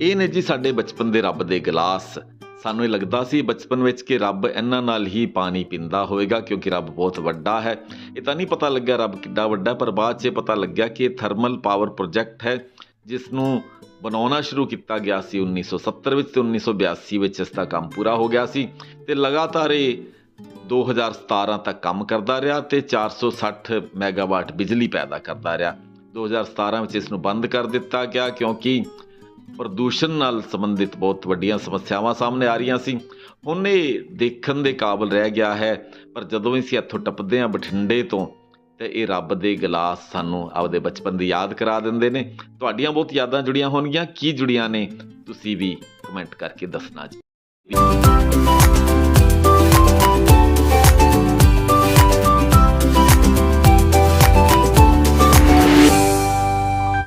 ਇਹ ਨੇ ਜੀ ਸਾਡੇ ਬਚਪਨ ਦੇ ਰੱਬ ਦੇ ਗਲਾਸ। ਸਾਨੂੰ ਇਹ ਲੱਗਦਾ ਸੀ ਬਚਪਨ ਵਿੱਚ ਕਿ ਰੱਬ ਇਹਨਾਂ ਨਾਲ ਹੀ ਪਾਣੀ ਪੀਂਦਾ ਹੋਵੇਗਾ ਕਿਉਂਕਿ ਰੱਬ ਬਹੁਤ ਵੱਡਾ ਹੈ। ਇਹ ਤਾਂ ਨਹੀਂ ਪਤਾ ਲੱਗਿਆ ਰੱਬ ਕਿੱਡਾ ਵੱਡਾ, ਪਰ ਬਾਅਦ 'ਚ ਇਹ ਪਤਾ ਲੱਗਿਆ ਕਿ ਇਹ ਥਰਮਲ ਪਾਵਰ ਪ੍ਰੋਜੈਕਟ ਹੈ ਜਿਸ ਨੂੰ ਬਣਾਉਣਾ ਸ਼ੁਰੂ ਕੀਤਾ ਗਿਆ ਸੀ 1970 ਵਿੱਚ ਤੇ 1982 ਵਿੱਚ ਇਸ ਦਾ ਕੰਮ ਪੂਰਾ ਹੋ ਗਿਆ ਸੀ ਤੇ ਲਗਾਤਾਰ ਇਹ 2017 ਤੱਕ ਕੰਮ ਕਰਦਾ ਰਿਹਾ ਤੇ 460 ਮੈਗਾਵਾਟ ਬਿਜਲੀ ਪੈਦਾ ਕਰਦਾ ਰਿਹਾ। 2017 ਵਿੱਚ ਇਸ ਨੂੰ ਬੰਦ ਕਰ ਦਿੱਤਾ ਗਿਆ ਕਿਉਂਕਿ ਪ੍ਰਦੂਸ਼ਣ ਨਾਲ ਸੰਬੰਧਿਤ ਬਹੁਤ ਵੱਡੀਆਂ ਸਮੱਸਿਆਵਾਂ ਸਾਹਮਣੇ ਆ ਰਹੀਆਂ ਸੀ। ਹੁਣ ਇਹ ਦੇਖਣ ਦੇ ਕਾਬਲ ਰਹਿ ਗਿਆ ਹੈ, ਪਰ ਜਦੋਂ ਅਸੀਂ ਇੱਥੋਂ ਟੱਪਦੇ ਹਾਂ ਬਠਿੰਡੇ ਤੋਂ, ਤੇ ਇਹ ਰੱਬ ਦੇ ਗਲਾਸ ਸਾਨੂੰ ਆਪਦੇ ਬਚਪਨ ਦੀ ਯਾਦ ਕਰਾ ਦਿੰਦੇ ਨੇ। ਤੁਹਾਡੀਆਂ ਬਹੁਤ ਯਾਦਾਂ ਜੁੜੀਆਂ ਹੋਣਗੀਆਂ। ਕੀ ਜੁੜੀਆਂ ਨੇ, ਤੁਸੀਂ ਵੀ ਕਮੈਂਟ ਕਰਕੇ ਦੱਸਣਾ ਜੀ।